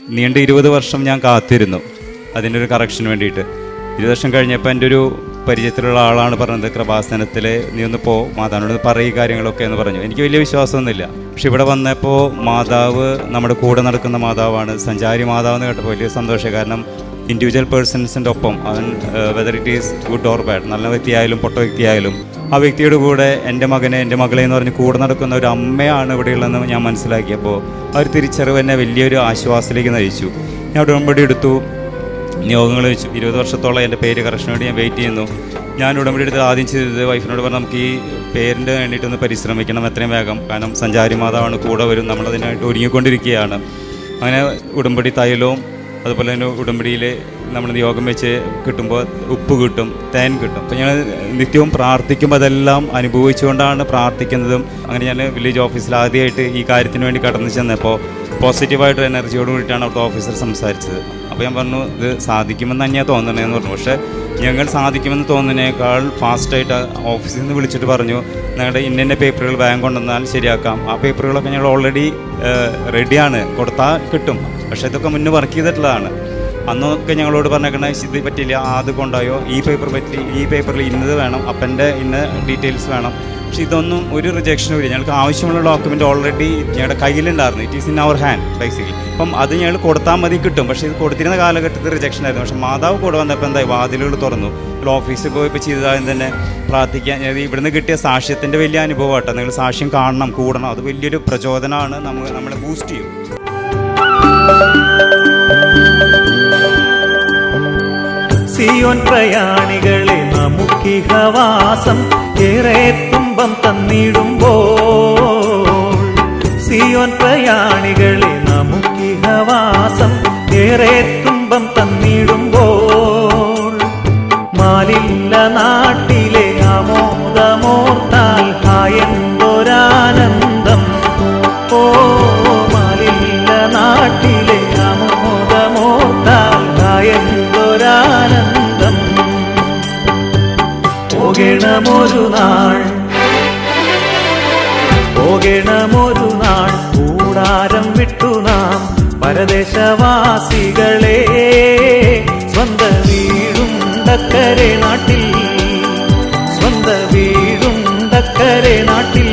നീണ്ട ഇരുപത് വർഷം ഞാൻ കാത്തിരുന്നു. അതിന്റെ ഒരു കറക്ഷന് വേണ്ടിയിട്ട്. ഇരുപത് വർഷം കഴിഞ്ഞപ്പോൾ എന്റെ ഒരു പരിചയത്തിലുള്ള ആളാണ് പറഞ്ഞത് കൃപാസനത്തിൽ നീ ഒന്ന് പോ മാതാവിനോട് പറയും കാര്യങ്ങളൊക്കെ എന്ന് പറഞ്ഞു. എനിക്ക് വലിയ വിശ്വാസമൊന്നുമില്ല. പക്ഷെ ഇവിടെ വന്നപ്പോൾ മാതാവ് നമ്മുടെ കൂടെ നടക്കുന്ന മാതാവാണ്. സഞ്ചാരി മാതാവ് എന്ന് കേട്ടപ്പോൾ വലിയ സന്തോഷം. കാരണം ഇൻഡിവിജ്വൽ പേഴ്സൺസിന്റെ ഒപ്പം അവൻ whether it is good or bad നല്ല വ്യക്തിയായാലും പൊട്ട വ്യക്തിയായാലും ആ വ്യക്തിയുടെ കൂടെ എന്റെ മകനെ എന്റെ മകളെ എന്ന് പറഞ്ഞ് കൂടെ നടക്കുന്ന ഒരു അമ്മയാണ് ഇവിടെയുള്ളതെന്ന് ഞാൻ മനസ്സിലാക്കിയപ്പോൾ ആ ഒരു തിരിച്ചറിവ് എന്നെ വലിയൊരു ആശ്വാസത്തിലേക്ക് നയിച്ചു. ഞാൻ ഉടമ്പടി എടുത്തു. നിയോഗങ്ങൾ വെച്ചു. ഇരുപത് വർഷത്തോളം എന്റെ പേര് കറക്ഷന് വേണ്ടി ഞാൻ വെയിറ്റ് ചെയ്യുന്നു. ഞാൻ ഉടമ്പടി എടുത്ത് ആദ്യം ചെയ്തത് വൈഫിനോട് പറഞ്ഞു നമുക്ക് ഈ പേരിന്റെ വേണ്ടിയിട്ടൊന്ന് പരിശ്രമിക്കണം എത്രയും വേഗം. കാരണം സഞ്ചാരി മാതാവാണ് കൂടെ വരും. നമ്മളതിനായിട്ട് ഒരുങ്ങിക്കൊണ്ടിരിക്കുകയാണ്. അങ്ങനെ ഉടമ്പടി തൈലവും അതുപോലെ തന്നെ ഉടമ്പടിയിൽ നമ്മൾ യോഗം വെച്ച് കിട്ടുമ്പോൾ ഉപ്പ് കിട്ടും തേൻ കിട്ടും. അപ്പോൾ ഞാൻ നിത്യവും പ്രാർത്ഥിക്കുമ്പോൾ അതെല്ലാം അനുഭവിച്ചുകൊണ്ടാണ് പ്രാർത്ഥിക്കുന്നതും. അങ്ങനെ ഞാൻ വില്ലേജ് ഓഫീസിൽ ആദ്യമായിട്ട് ഈ കാര്യത്തിന് വേണ്ടി കടന്നു ചെന്നപ്പോൾ പോസിറ്റീവായിട്ട് എനർജിയോട് കൂടിയിട്ടാണ് അവിടുത്തെ ഓഫീസർ സംസാരിച്ചത്. അപ്പോൾ ഞാൻ പറഞ്ഞു ഇത് സാധിക്കുമെന്ന് തന്നെയാണ് തോന്നണേന്ന് പറഞ്ഞു. പക്ഷേ ഞങ്ങൾ സാധിക്കുമെന്ന് തോന്നുന്നതിനേക്കാൾ ഫാസ്റ്റായിട്ട് ഓഫീസിൽ നിന്ന് വിളിച്ചിട്ട് പറഞ്ഞു ഞങ്ങളുടെ ഇന്ന പേപ്പറുകൾ ബാങ്ക് കൊണ്ടുവന്നാൽ ശരിയാക്കാം. ആ പേപ്പറുകളൊക്കെ ഞങ്ങൾ ഓൾറെഡി റെഡിയാണ് കൊടുത്താൽ കിട്ടും. പക്ഷേ ഇതൊക്കെ മുന്നേ വർക്ക് ചെയ്തിട്ടുള്ളതാണ്. അന്നൊക്കെ ഞങ്ങളോട് പറഞ്ഞേക്കണ ഇത് പറ്റില്ല അത് കൊണ്ടായോ ഈ പേപ്പർ പറ്റി ഈ പേപ്പറിൽ ഇന്നത് വേണം അപ്പന്റെ ഇന്ന ഡീറ്റെയിൽസ് വേണം. പക്ഷെ ഇതൊന്നും ഒരു റിജക്ഷനും ഇല്ല. ഞങ്ങൾക്ക് ആവശ്യമുള്ള ഡോക്യുമെന്റ് ഓൾറെഡി ഞങ്ങളുടെ കയ്യിലുണ്ടായിരുന്നു. It is in our hand basically അപ്പം അത് ഞങ്ങൾ കൊടുത്താൽ മതി കിട്ടും. പക്ഷേ ഇത് കൊടുത്തിരുന്ന കാലഘട്ടത്തിൽ റിജക്ഷൻ ആയിരുന്നു. പക്ഷേ മാതാവ് കൂടെ വന്നപ്പോൾ എന്തായി? വാതിലുകൾ തുറന്നു. ഓഫീസിൽ പോയി ഇപ്പോൾ ചെയ്തതായും തന്നെ പ്രാർത്ഥിക്കാൻ. ഇവിടുന്ന് കിട്ടിയ സാക്ഷ്യത്തിന്റെ വലിയ അനുഭവമാട്ടോ നിങ്ങൾ സാക്ഷ്യം കാണണം കൂടണം. അത് വലിയൊരു പ്രചോദനമാണ് നമ്മൾ നമ്മളെ ബൂസ്റ്റ് ചെയ്യും. സിയോൻ പ്രയാണികളെ നമുക്കിഹവാസം. ഏറെ തുമ്പം തന്നിടുമ്പോൾ സിയോൻ പ്രയാണികളെ നമുക്കിഹവാസം ഏറെ തുമ്പം തന്നിടുമ്പോൾ മാലില്ല നാട്ടിലെ ആമോദമോർത്താൽ ഹായെന്തൊരാനന്ദം ഓ മാലില്ല നാട്ടിലെ ആമോദമോർത്താൽ ഹായെന്തൊരാനന്ദം പോകണമൊരു നാൾ പോകണമൊരു നാൾ കൂടാരം വിട്ടു നാം പരദേശവാസികളെ. സ്വന്ത വീടുണ്ടക്കരെ നാട്ടിൽ സ്വന്ത വീടുണ്ടക്കരെ നാട്ടിൽ.